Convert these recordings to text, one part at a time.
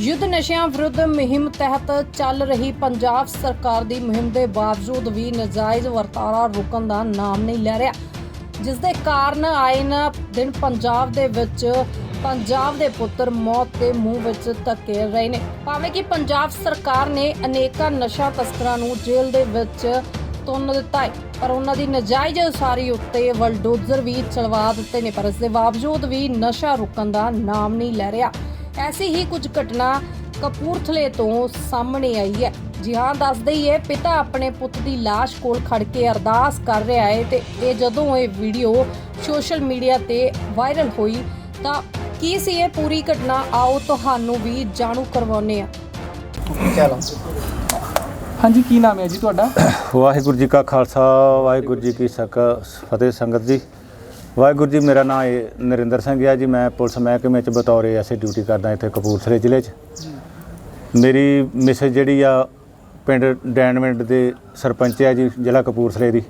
ਯੁੱਧ ਨਸ਼ਿਆਂ ਵਿਰੁੱਧ ਮੁਹਿੰਮ ਤਹਿਤ ਚੱਲ ਰਹੀ ਪੰਜਾਬ ਸਰਕਾਰ ਦੀ ਮੁਹਿੰਮ ਦੇ ਬਾਵਜੂਦ ਵੀ ਨਜਾਇਜ਼ ਵਰਤਾਰਾ ਰੁਕਣ ਦਾ ਨਾਮ ਨਹੀਂ ਲੈ ਰਿਹਾ। ਜਿਸ ਦੇ ਕਾਰਨ ਆਏ ਨਾ ਦਿਨ ਪੰਜਾਬ ਦੇ ਵਿੱਚ ਪੰਜਾਬ ਦੇ ਪੁੱਤਰ ਮੌਤ ਦੇ ਮੂੰਹ ਵਿੱਚ ਧੱਕੇ ਰਹੇ ਨੇ। ਭਾਵੇਂ ਕਿ ਪੰਜਾਬ ਸਰਕਾਰ ਨੇ ਅਨੇਕਾਂ ਨਸ਼ਾ ਤਸਕਰਾਂ ਨੂੰ ਜੇਲ੍ਹ ਦੇ ਵਿੱਚ ਤੁੰਨ ਦਿੱਤਾ ਹੈ, ਪਰ ਉਹਨਾਂ ਦੀ ਨਜਾਇਜ਼ ਉਸਾਰੀ ਉੱਤੇ ਵਲਡੋਜ਼ਰ ਵੀ ਚਲਵਾ ਦਿੱਤੇ ਨੇ, ਪਰ ਇਸ ਦੇ ਬਾਵਜੂਦ ਵੀ ਨਸ਼ਾ ਰੁਕਣ ਦਾ ਨਾਮ ਨਹੀਂ ਲੈ ਰਿਹਾ। ਐਸੀ ਹੀ ਕੁਝ ਘਟਨਾ ਕਪੂਰਥਲੇ ਤੋਂ ਸਾਹਮਣੇ ਆਈ ਹੈ। ਜੀ ਹਾਂ ਦੱਸਦੇ ਹੀ ਹੈ ਪਿਤਾ ਆਪਣੇ ਪੁੱਤ ਦੀ ਲਾਸ਼ ਕੋਲ ਖੜ ਕੇ ਅਰਦਾਸ ਕਰ ਰਿਹਾ ਹੈ ਤੇ ਇਹ ਜਦੋਂ ਇਹ ਵੀਡੀਓ ਸੋਸ਼ਲ ਮੀਡੀਆ ਤੇ ਵਾਇਰਲ ਹੋਈ ਤਾਂ ਕੀ ਸੀ ਇਹ ਪੂਰੀ ਘਟਨਾ? ਆਓ ਤੁਹਾਨੂੰ ਵੀ ਜਾਣੂ ਕਰਵਾਉਂਦੇ ਹਾਂ। ਚਲੋ ਹਾਂਜੀ ਕੀ ਨਾਮ ਹੈ ਜੀ ਤੁਹਾਡਾ? ਵਾਹਿਗੁਰੂ ਜੀ ਕਾ ਖਾਲਸਾ ਵਾਹਿਗੁਰੂ ਜੀ ਕੀ ਸਕ ਫਤਿਹ ਸੰਗਤ ਜੀ। ਵਾਹਿਗੁਰੂ ਜੀ, ਮੇਰਾ ਨਾਮ ਹੈ ਨਰਿੰਦਰ ਸਿੰਘ ਹੈ ਜੀ। ਮੈਂ ਪੁਲਿਸ ਮਹਿਕਮੇ ਚ ਬਤੌਰ ਐਸੇ ਡਿਊਟੀ ਕਰਦਾ ਇੱਥੇ ਕਪੂਰਥਲੇ ਜ਼ਿਲ੍ਹੇ 'ਚ। ਮੇਰੀ ਮਿਸੇਜ ਜਿਹੜੀ ਆ, ਪਿੰਡ ਡੈਨਵਿੰਡ ਦੇ ਸਰਪੰਚ ਹੈ ਜੀ, ਜ਼ਿਲ੍ਹਾ ਕਪੂਰਥਲੇ ਦੀ।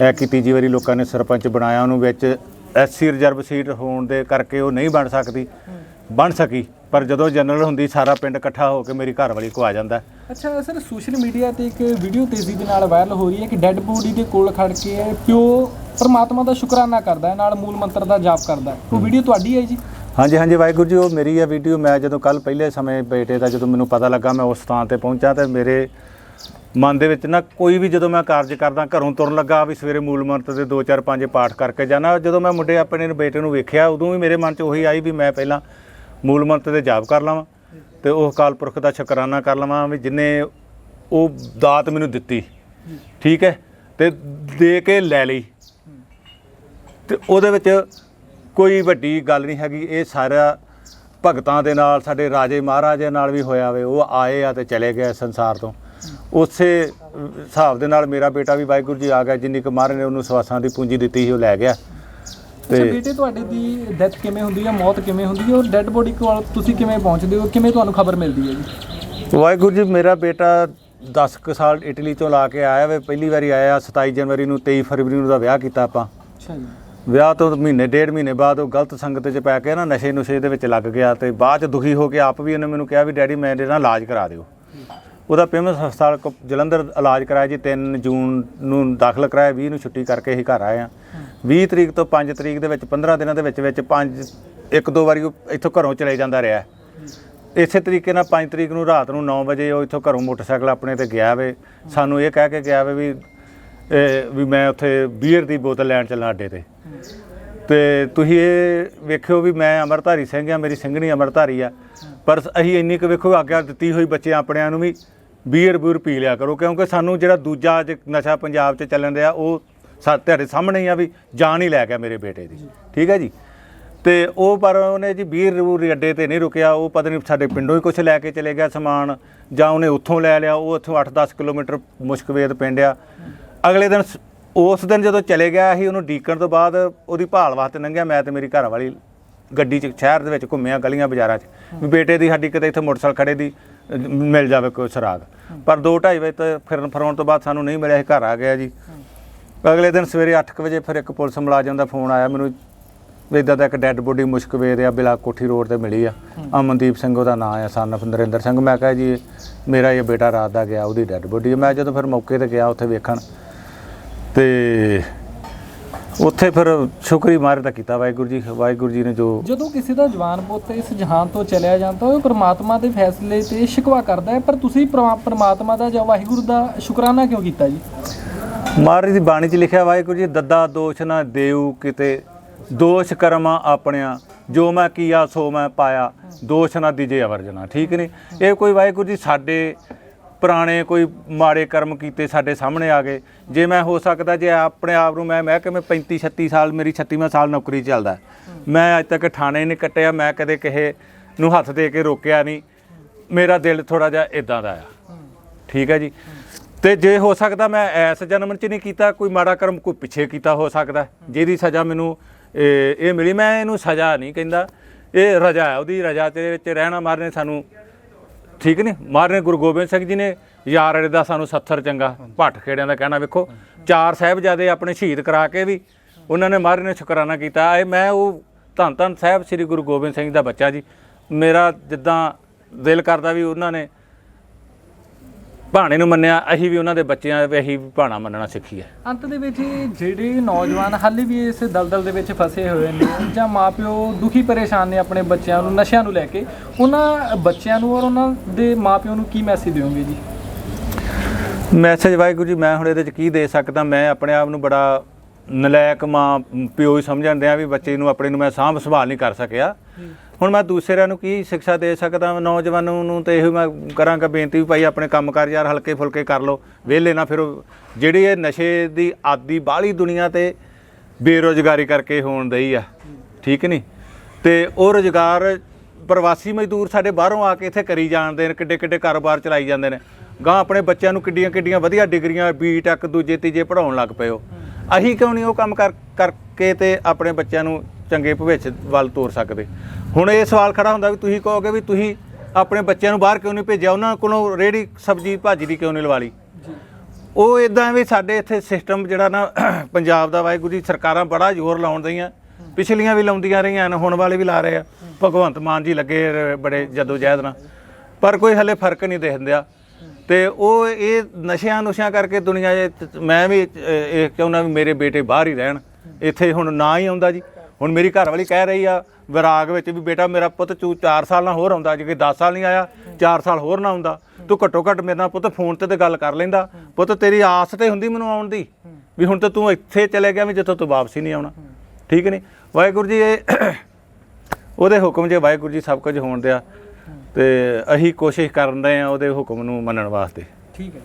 ਇਹ ਕੀ ਤੀਜੀ ਵਾਰੀ ਲੋਕਾਂ ਨੇ ਸਰਪੰਚ ਬਣਾਇਆ, ਉਹਨੂੰ ਵਿੱਚ ਐਸਸੀ ਰਿਜ਼ਰਵ ਸੀਟ ਹੋਣ ਦੇ ਕਰਕੇ ਉਹ ਨਹੀਂ ਬਣ ਸਕਦੀ। ਬਣ ਸਕੀ। ਪਰ ਜਦੋਂ ਜਨਰਲ ਹੁੰਦੀ ਸਾਰਾ ਪਿੰਡ ਇਕੱਠਾ ਹੋ ਕੇ ਮੇਰੀ ਘਰ ਵਾਲੀ ਕੋ ਆ ਜਾਂਦਾ। ਅੱਛਾ ਸਰ ਸੋਸ਼ਲ ਮੀਡੀਆ ਤੇ ਇੱਕ ਵੀਡੀਓ ਤੇਜ਼ੀ ਦੇ ਨਾਲ ਵਾਇਰਲ ਹੋ ਰਹੀ ਹੈ ਕਿ ਡੈੱਡ ਬੋਡੀ ਦੇ ਕੋਲ ਖੜ ਕੇ ਪਿਓ ਪਰਮਾਤਮਾ ਦਾ ਸ਼ੁਕਰਾਨਾ ਕਰਦਾ ਹੈ ਨਾਲ ਮੂਲ ਮੰਤਰ ਦਾ ਜਾਪ ਕਰਦਾ ਹੈ। ਉਹ ਵੀਡੀਓ ਤੁਹਾਡੀ ਹੈ ਜੀ? ਹਾਂਜੀ ਹਾਂਜੀ ਵਾਹਿਗੁਰੂ ਜੀ ਉਹ ਮੇਰੀ ਇਹ ਵੀਡੀਓ ਮੈਂ ਜਦੋਂ ਕੱਲ ਪਹਿਲੇ ਸਮੇਂ ਬੇਟੇ ਦਾ ਜਦੋਂ ਮੈਨੂੰ ਪਤਾ ਲੱਗਾ ਮੈਂ ਉਸ ਥਾਂ ਤੇ ਪਹੁੰਚਾ ਤੇ ਮੇਰੇ ਮਨ ਦੇ ਵਿੱਚ ਨਾ ਕੋਈ ਵੀ ਜਦੋਂ ਮੈਂ ਕਾਰਜ ਕਰਦਾ ਘਰੋਂ ਤੁਰਨ ਲੱਗਾ ਵੀ ਸਵੇਰੇ ਮੂਲ ਮੰਤਰ ਦੇ 2 4 5 ਪਾਠ ਕਰਕੇ ਜਾਣਾ। ਜਦੋਂ ਮੈਂ ਮੁੰਡੇ ਆਪਣੇ ਨੂੰ ਬੇਟੇ ਨੂੰ ਵੇਖਿਆ ਉਦੋਂ ਵੀ ਮੇਰੇ ਮਨ 'ਚ ਉਹੀ ਆਈ ਵੀ ਮੈਂ ਪਹਿਲਾਂ ਮੂਲ ਮੰਤਰ ਦੇ ਜਾਪ ਕਰ ਲਵਾਂ ਤੇ ਉਹ ਅਕਾਲ ਪੁਰਖ ਦਾ ਸ਼ੁਕਰਾਨਾ ਕਰ ਲਵਾਂ ਵੀ ਜਿਨੇ ਉਹ ਦਾਤ ਮੈਨੂੰ ਦਿੱਤੀ। ਠੀਕ ਹੈ? ਤੇ ਦੇ ਕੇ ਲੈ ਲਈ। ਤੇ ਉਹਦੇ ਵਿੱਚ ਕੋਈ ਵੱਡੀ ਗੱਲ ਨਹੀਂ ਹੈਗੀ। ਇਹ ਸਾਰਾ ਭਗਤਾਂ ਦੇ ਨਾਲ, ਸਾਡੇ ਰਾਜੇ ਮਹਾਰਾਜੇ ਨਾਲ ਵੀ ਹੋਇਆ ਵੇ। ਉਹ ਆਏ ਆ ਤੇ ਚਲੇ ਗਏ ਸੰਸਾਰ ਤੋਂ। ਉਸੇ ਹਿਸਾਬ ਦੇ ਨਾਲ ਮੇਰਾ ਬੇਟਾ ਵੀ ਵਾਹਿਗੁਰੂ ਜੀ ਆ ਗਿਆ। ਜਿੰਨੀ ਕੁ ਮਹਾਰਾਜ ਨੇ ਉਹਨੂੰ ਸਵਾਸਾਂ ਦੀ ਪੂੰਜੀ ਦਿੱਤੀ ਸੀ, ਉਹ ਲੈ ਗਿਆ। ਅੱਛਾ ਤੇ ਬੇਟੇ ਤੁਹਾਡੇ ਦੀ ਡੈਥ ਕਿਵੇਂ ਹੁੰਦੀ ਹੈ ਮੌਤ ਕਿਵੇਂ ਹੁੰਦੀ ਹੈ ਔਰ ਡੈੱਡ ਬੋਡੀ ਕੋਲ ਤੁਸੀਂ ਕਿਵੇਂ ਪਹੁੰਚਦੇ ਹੋ? ਕਿਵੇਂ ਤੁਹਾਨੂੰ ਖਬਰ ਮਿਲਦੀ ਹੈ ਜੀ? ਵਾਹਿਗੁਰੂ ਜੀ ਮੇਰਾ ਬੇਟਾ 10 ਕੁ ਸਾਲ ਇਟਲੀ ਤੋਂ ਲਾ ਕੇ ਆਇਆ ਵੇ। ਪਹਿਲੀ ਵਾਰੀ ਆਇਆ 27 ਜਨਵਰੀ ਨੂੰ 23 ਫਰਵਰੀ ਨੂੰ ਦਾ ਵਿਆਹ ਕੀਤਾ ਆਪਾਂ। ਅੱਛਾ ਜੀ। ਵਿਆਹ ਤੋਂ ਮਹੀਨੇ ਡੇਢ ਮਹੀਨੇ ਬਾਅਦ ਉਹ ਗਲਤ ਸੰਗਤ 'ਚ ਪੈ ਕੇ ਨਾ ਨਸ਼ੇ ਨੁਸ਼ੇ ਦੇ ਵਿੱਚ ਲੱਗ ਗਿਆ ਤੇ ਬਾਅਦ 'ਚ ਦੁਖੀ ਹੋ ਕੇ ਆਪ ਵੀ ਉਹਨੇ ਮੈਨੂੰ ਕਿਹਾ ਵੀ ਡੈਡੀ ਮੇਰੇ ਨਾਲ ਇਲਾਜ ਕਰਾ ਦਿਓ। ਉਹਦਾ ਪੇਮੈਂਟ ਹਸਪਤਾਲ ਕੋ- ਜਲੰਧਰ ਇਲਾਜ ਕਰਾਇਆ ਜੀ 3 ਜੂਨ ਨੂੰ ਦਾਖਲ ਕਰਾਇਆ 20 ਨੂੰ ਛੁੱਟੀ ਕਰਕੇ ਹੀ ਘਰ ਆਏ ਆ 20 ਤਰੀਕ ਤੋਂ 5 ਤਰੀਕ ਦੇ ਵਿੱਚ 15 ਦਿਨਾਂ ਦੇ ਵਿੱਚ ਵਿੱਚ ਪੰਜ ਇੱਕ ਦੋ ਵਾਰੀ ਉਹ ਇੱਥੋਂ ਘਰੋਂ ਚਲੇ ਜਾਂਦਾ ਰਿਹਾ। ਇਸੇ ਤਰੀਕੇ ਨਾਲ 5 ਤਰੀਕ ਨੂੰ ਰਾਤ ਨੂੰ 9 ਵਜੇ ਉਹ ਇੱਥੋਂ ਘਰੋਂ ਮੋਟਰਸਾਈਕਲ ਆਪਣੇ ਤੇ ਗਿਆ ਵੇ। ਸਾਨੂੰ ਇਹ ਕਹਿ ਕੇ ਗਿਆ ਵੇ ਵੀ ਵੀ ਮੈਂ ਉੱਥੇ ਬੀਅਰ ਦੀ ਬੋਤਲ ਲੈਣ ਚੱਲਣਾ ਅੱਡੇ ਤੇ। ਤੇ ਤੁਸੀਂ ਇਹ ਵੇਖਿਓ ਵੀ ਮੈਂ ਅਮਰਧਾਰੀ ਸਿੰਘ ਆ, ਮੇਰੀ ਸਿੰਘਣੀ ਅਮਰਧਾਰੀ ਆ। ਪਰ ਅਸੀਂ ਇੰਨੀ ਕੁ ਵੇਖੋ ਆਗਿਆ ਦਿੱਤੀ ਹੋਈ ਬੱਚੇ ਆਪਣਿਆਂ ਨੂੰ ਵੀ ਬੀਅਰ ਬੂਰ ਪੀ ਲਿਆ ਕਰੋ, ਕਿਉਂਕਿ ਸਾਨੂੰ ਜਿਹੜਾ ਦੂਜਾ ਅੱਜ ਨਸ਼ਾ ਪੰਜਾਬ 'ਚ ਚੱਲਣ ਰਿਹਾ ਉਹ ਸਾਡੇ ਤੁਹਾਡੇ ਸਾਹਮਣੇ ਹੀ ਆ ਵੀ ਜਾਨ ਹੀ ਲੈ ਗਿਆ ਮੇਰੇ ਬੇਟੇ ਦੀ। ਠੀਕ ਹੈ ਜੀ? ਤੇ ਉਹ ਪਰ ਉਹਨੇ ਜੀ ਬੀਰ ਰੂਰ ਅੱਡੇ ਤੇ ਨਹੀਂ ਰੁਕਿਆ, ਉਹ ਪਤਾ ਨਹੀਂ ਸਾਡੇ ਪਿੰਡੋਂ ਹੀ ਕੁਝ ਲੈ ਕੇ ਚਲੇ ਗਿਆ ਸਮਾਨ, ਜਾਂ ਉਹਨੇ ਉੱਥੋਂ ਲੈ ਲਿਆ, ਉਹ ਉੱਥੋਂ 8-10 ਕਿਲੋਮੀਟਰ ਮੁਸ਼ਕਵੇਦ ਪਿੰਡ ਆ। ਅਗਲੇ ਦਿਨ ਸ- ਉਸ ਦਿਨ ਜਦੋਂ ਚਲੇ ਗਿਆ ਸੀ, ਉਹਨੂੰ ਡੀਕਣ ਤੋਂ ਬਾਅਦ ਉਹਦੀ ਭਾਲ ਵਾਸਤੇ ਲੰਘਿਆ। ਮੈਂ ਤੇ ਮੇਰੀ ਘਰ ਵਾਲੀ ਗੱਡੀ 'ਚ, ਸ਼ਹਿਰ ਦੇ ਵਿੱਚ ਘੁੰਮਿਆ ਗਲੀਆਂ ਬਾਜ਼ਾਰਾਂ 'ਚ। ਵੀ ਬੇਟੇ ਦੀ ਸਾਡੀ ਕਿਤੇ ਇੱਥੇ ਮੋਟਰਸਾਈਕਲ ਖੜੇ ਦੀ, ਮਿਲ ਜਾਵੇ ਕੋਈ ਸੁਰਾਗ। ਪਰ 2:30 ਵਜੇ ਤੇ ਫਿਰਨ ਫਰਾਉਣ ਤੋਂ ਬਾਅਦ ਸਾਨੂੰ ਨਹੀਂ ਮਿਲਿਆ ਇਹ ਘਰ ਆ ਗਿਆ ਜੀ। ਅਗਲੇ ਦਿਨ ਸਵੇਰੇ 8 ਵਜੇ ਫਿਰ ਇੱਕ ਪੁਲਿਸ ਮੁਲਾਜ਼ਮ ਦਾ ਫੋਨ ਆਇਆ ਮੈਨੂੰ, ਵੀ ਇਦਾਂ ਦਾ ਇੱਕ ਡੈੱਡ ਬੋਡੀ ਮੁਸ਼ਕਵੇਦ ਆ, ਬਿਲਾ ਕੋਠੀ ਰੋਡ ਤੇ ਮਿਲੀ ਆ। ਅਮਨਦੀਪ ਸਿੰਘ ਉਹਦਾ ਨਾਮ ਆ, ਸਨ of ਨਰਿੰਦਰ ਸਿੰਘ। ਮੈਂ ਕਿਹਾ ਜੀ, ਮੇਰਾ ਇਹ ਬੇਟਾ ਰਾਤ ਦਾ ਗਿਆ, ਉਹਦੀ ਡੈੱਡ ਬੋਡੀ ਮੈਂ ਜਦੋਂ ਫਿਰ ਮੌਕੇ ਤੇ ਗਿਆ, ਉੱਥੇ ਵੇਖਣ ਤੇ ਉੱਥੇ ਫਿਰ ਸ਼ੁਕਰੀ ਮਾਰੇ ਤਾਂ ਕੀਤਾ ਵਾਹਿਗੁਰੂ ਜੀ ਵਾਹਿਗੁਰੂ ਜੀ ਨੇ ਜੋ ਜਦੋਂ ਕਿਸੇ ਦਾ ਜਵਾਨ ਪੁੱਤ ਇਸ ਜਹਾਨ ਤੋਂ ਚਲਿਆ ਜਾਂਦਾ ਉਹ ਪ੍ਰਮਾਤਮਾ ਦੇ ਫੈਸਲੇ ਤੇ ਸ਼ਿਕਵਾ ਕਰਦਾ ਹੈ। ਪਰ ਤੁਸੀਂ ਪਰਮਾ- ਪ੍ਰਮਾਤਮਾ ਦਾ ਜਾਂ ਵਾਹਿਗੁਰੂ ਦਾ ਸ਼ੁਕਰਾਨਾ ਕਿਉਂ ਕੀਤਾ ਜੀ? ਮਹਾਰਾਜ ਦੀ ਬਾਣੀ 'ਚ ਲਿਖਿਆ ਵਾਹਿਗੁਰੂ ਜੀ ਦੱਦਾ ਦੋਸ਼ ਨਾ ਦੇਉ ਕਿਤੇ ਦੋਸ਼ ਕਰਮਾਂ ਆਪਣਿਆਂ ਜੋ ਮੈਂ ਕੀਆ ਸੋ ਮੈਂ ਪਾਇਆ ਦੋਸ਼ ਨਾ ਦੀਜੇ ਅਵਰਜਨਾ। ਠੀਕ ਨਹੀਂ ਇਹ ਕੋਈ ਵਾਹਿਗੁਰੂ ਜੀ ਸਾਡੇ ਪੁਰਾਣੇ ਕੋਈ ਮਾੜੇ ਕਰਮ ਕੀਤੇ ਸਾਡੇ ਸਾਹਮਣੇ ਆ ਗਏ। ਜੇ ਮੈਂ ਹੋ ਸਕਦਾ, ਜੇ ਆਪਣੇ ਆਪ ਨੂੰ ਮੈਂ ਮੈਂ ਕਿ ਮੈਂ 35 36 ਸਾਲ, ਮੇਰੀ 36ਵਾਂ ਸਾਲ ਨੌਕਰੀ ਚੱਲਦਾ। ਮੈਂ ਅੱਜ ਤੱਕ ਥਾਣੇ ਨਹੀਂ ਕੱਟਿਆ, ਮੈਂ ਕਦੇ ਕਿਸੇ ਨੂੰ ਹੱਥ ਦੇ ਕੇ ਰੋਕਿਆ ਨਹੀਂ। ਮੇਰਾ ਦਿਲ ਥੋੜਾ ਜਿਹਾ ਇਦਾਂ ਦਾ ਆ। ਠੀਕ ਹੈ ਜੀ? ਤੇ ਜੇ ਹੋ ਸਕਦਾ, ਮੈਂ ਐਸ ਜਨਮ 'ਚ ਨਹੀਂ ਕੀਤਾ, ਕੋਈ ਮਾੜਾ ਕਰਮ ਕੋਈ ਪਿੱਛੇ ਕੀਤਾ ਹੋ ਸਕਦਾ, ਜਿਹਦੀ ਸਜ਼ਾ ਮੈਨੂੰ, ਇਹ ਮਿਲੀ। ਮੈਂ ਇਹਨੂੰ ਸਜ਼ਾ ਨਹੀਂ ਕਹਿੰਦਾ। ਇਹ ਰਜਾ ਹੈ, ਉਹਦੀ ਰਜਾ ਦੇ ਵਿੱਚ ਰਹਿਣਾ ਮਾਰਨੇ ਸਾਨੂੰ ਠੀਕ ਨਹੀਂ? ਮਾਰਨੇ ਗੁਰੂ ਗੋਬਿੰਦ ਸਿੰਘ ਜੀ ਨੇ, ਯਾਰ ਅੜੇ ਦਾ ਸਾਨੂੰ ਸੱਥਰ ਚੰਗਾ ਭੱਟ ਖੇੜਿਆਂ ਦਾ ਕਹਿਣਾ ਵੇਖੋ। ਚਾਰ ਸਾਹਿਬਜ਼ਾਦੇ ਆਪਣੇ ਸ਼ਹੀਦ ਕਰਾ ਕੇ ਵੀ ਉਹਨਾਂ ਨੇ ਮਹਾਰਾਜ ਨੇ ਸ਼ੁਕਰਾਨਾ ਕੀਤਾ। ਇਹ ਮੈਂ ਉਹ ਧੰਨ ਧੰਨ ਸਾਹਿਬ ਸ੍ਰੀ ਗੁਰੂ ਗੋਬਿੰਦ ਸਿੰਘ ਦਾ ਬੱਚਾ ਜੀ। ਮੇਰਾ ਜਿੱਦਾਂ ਦਿਲ ਕਰਦਾ ਵੀ ਉਹਨਾਂ ਨੇ ਭਾਣੇ ਨੂੰ ਮੰਨਿਆ ਅਸੀਂ ਵੀ ਉਹਨਾਂ ਦੇ ਬੱਚਿਆਂ ਵੀ ਅਸੀਂ ਵੀ ਭਾਣਾ ਮੰਨਣਾ ਸਿੱਖੀਏ ਅੰਤ ਦੇ ਵਿੱਚ ਇਹ ਜਿਹੜੇ ਨੌਜਵਾਨ ਹਾਲੇ ਵੀ ਇਸ ਦਲਦਲ ਦੇ ਵਿੱਚ ਫਸੇ ਹੋਏ ਨੇ ਜਾਂ ਮਾਪਿਓ ਦੁਖੀ ਪਰੇਸ਼ਾਨ ਨੇ ਆਪਣੇ ਬੱਚਿਆਂ ਨੂੰ ਨਸ਼ਿਆਂ ਨੂੰ ਲੈ ਕੇ ਉਹਨਾਂ ਬੱਚਿਆਂ ਨੂੰ ਔਰ ਉਹਨਾਂ ਦੇ ਮਾਪਿਓ ਨੂੰ ਕੀ ਮੈਸੇਜ ਦਿਓਗੇ ਜੀ? ਮੈਸੇਜ ਵਾਹਿਗੁਰੂ ਜੀ ਮੈਂ ਹੁਣ ਇਹਦੇ ਚ ਕੀ ਦੇ ਸਕਦਾ? ਮੈਂ ਆਪਣੇ ਆਪ ਨੂੰ ਬੜਾ ਨਲਾਇਕ ਮਾਂ ਪਿਓ ਹੀ ਸਮਝਣ ਦਿਆਂ ਵੀ ਬੱਚੇ ਨੂੰ ਆਪਣੇ ਨੂੰ ਮੈਂ ਸਾਂਭ ਸੰਭਾਲ ਨਹੀਂ ਕਰ ਸਕਿਆ। ਹੁਣ ਮੈਂ ਦੂਸਰਿਆਂ ਨੂੰ ਕੀ ਸਿੱਖਿਆ ਦੇ ਸਕਦਾ? ਨੌਜਵਾਨਾਂ ਨੂੰ ਤੇ ਇਹੋ ਮੈਂ ਕਰਾਂਗਾ ਬੇਨਤੀ ਵੀ ਭਾਈ ਆਪਣੇ ਕੰਮਕਾਰ ਯਾਰ ਹਲਕੇ ਫੁਲਕੇ ਕਰ ਲਓ ਵਿਹਲੇ ਨਾ ਫਿਰੋ। ਜਿਹੜੀ ਇਹ ਨਸ਼ੇ ਦੀ ਆਦੀ ਬਾਹਲੀ ਦੁਨੀਆ ਤੇ ਬੇਰੋਜ਼ਗਾਰੀ ਕਰਕੇ ਹੋਣ ਦਈ ਆ ਠੀਕ ਨਹੀਂ? ਤੇ ਉਹ ਰੋਜ਼ਗਾਰ ਪ੍ਰਵਾਸੀ ਮਜ਼ਦੂਰ ਸਾਡੇ ਬਾਹਰੋਂ ਆ ਕੇ ਇੱਥੇ ਕਰੀ ਜਾਂਦੇ ਨੇ ਕਿੱਡੇ ਕਿੱਡੇ ਕਾਰੋਬਾਰ ਚਲਾਈ ਜਾਂਦੇ ਨੇ। ਗਾਂ ਆਪਣੇ ਬੱਚਿਆਂ ਨੂੰ ਕਿੱਡੀਆਂ ਕਿੱਡੀਆਂ ਵਧੀਆ ਡਿਗਰੀਆਂ ਬੀਟੈਕ ਦੂਜੇ ਤੀਜੇ ਪੜਾਉਣ ਲੱਗ ਪਏ ਹੋ ਅਸੀਂ ਕਿਉਂ ਨਹੀਂ ਉਹ ਕੰਮ ਕਰ ਕਰਕੇ ਤੇ ਆਪਣੇ ਬੱਚਿਆਂ ਨੂੰ ਚੰਗੇ ਭਵਿੱਖ ਵੱਲ ਤੋਰ ਸਕਦੇ? ਹੁਣ ਇਹ ਸਵਾਲ ਖੜਾ ਹੁੰਦਾ ਵੀ ਤੁਸੀਂ ਕਹੋਗੇ ਵੀ ਤੁਸੀਂ ਆਪਣੇ ਬੱਚਿਆਂ ਨੂੰ ਬਾਹਰ ਕਿਉਂ ਨਹੀਂ ਭੇਜਿਆ? ਉਹਨਾਂ ਕੋਲੋਂ ਰੇੜੀ ਸਬਜ਼ੀ ਭਾਜੀ ਦੀ ਕਿਉਂ ਨਹੀਂ ਲਵਾ ਲਈ? ਉਹ ਇਦਾਂ ਵੀ ਸਾਡੇ ਇੱਥੇ ਸਿਸਟਮ ਜਿਹੜਾ ਨਾ ਪੰਜਾਬ ਦਾ ਵਾਹਿਗੁਰੂ ਜੀ ਸਰਕਾਰਾਂ ਬੜਾ ਜ਼ੋਰ ਲਾਉਣ ਦਈਆਂ। ਪਿਛਲੀਆਂ ਵੀ ਲਾਉਂਦੀਆਂ ਰਹੀਆਂ ਨੇ ਹੁਣ ਵਾਲੇ ਵੀ ਲਾ ਰਹੇ ਆ। ਭਗਵੰਤ ਮਾਨ ਜੀ ਲੱਗੇ ਬੜੇ ਜਦੋ ਜਹਿਦ ਨਾਲ। ਪਰ ਕੋਈ ਹਲੇ ਫ਼ਰਕ ਨਹੀਂ ਦਿਖਦਿਆ ਤੇ ਉਹ ਇਹ ਨਸ਼ਿਆਂ ਨੁਸ਼ਿਆਂ ਕਰਕੇ ਦੁਨੀਆ 'ਚ ਮੈਂ ਵੀ ਇਹ ਚਾਹੁੰਦਾ ਵੀ ਮੇਰੇ ਬੇਟੇ ਬਾਹਰ ਹੀ ਰਹਿਣ। ਇੱਥੇ ਹੁਣ ਨਾ ਹੀ ਆਉਂਦਾ ਜੀ। ਹੁਣ ਮੇਰੀ ਘਰ ਵਾਲੀ ਕਹਿ ਰਹੀ ਆ ਵਿਰਾਗ ਵਿੱਚ ਵੀ ਬੇਟਾ ਮੇਰਾ ਪੁੱਤ ਤੂੰ 4 ਸਾਲ ਨਾਲ ਹੋਰ ਆਉਂਦਾ ਜੇ ਕਿ 10 ਸਾਲ ਨਹੀਂ ਆਇਆ 4 ਸਾਲ ਹੋਰ ਨਾ ਆਉਂਦਾ। ਤੂੰ ਘੱਟੋ ਘੱਟ ਮੇਰੇ ਨਾਲ ਪੁੱਤ ਫੋਨ ਤੇ ਤੇ ਗੱਲ ਕਰ ਲੈਂਦਾ। ਪੁੱਤ ਤੇਰੀ ਆਸ ਤੇ ਹੁੰਦੀ ਮੈਨੂੰ ਆਉਣ ਦੀ ਵੀ ਹੁਣ ਤਾਂ ਤੂੰ ਇੱਥੇ ਚਲੇ ਗਿਆ ਵੀ ਜਿੱਥੋਂ ਤੂੰ ਵਾਪਸ ਹੀ ਨਹੀਂ ਆਉਣਾ। ਠੀਕ ਨਹੀਂ? ਵਾਹਿਗੁਰੂ ਜੀ, ਇਹ ਉਹਦੇ ਹੁਕਮ ਜੇ ਵਾਹਿਗੁਰੂ ਜੀ ਸਭ ਕੁਝ ਹੋਣ ਦਿਆ। ਤੇ ਅਸੀਂ ਕੋਸ਼ਿਸ਼ ਕਰਨ ਰਹੇ ਆ ਉਹਦੇ ਹੁਕਮ ਨੂੰ ਮੰਨਣ ਵਾਸਤੇ। ਠੀਕ ਹੈ।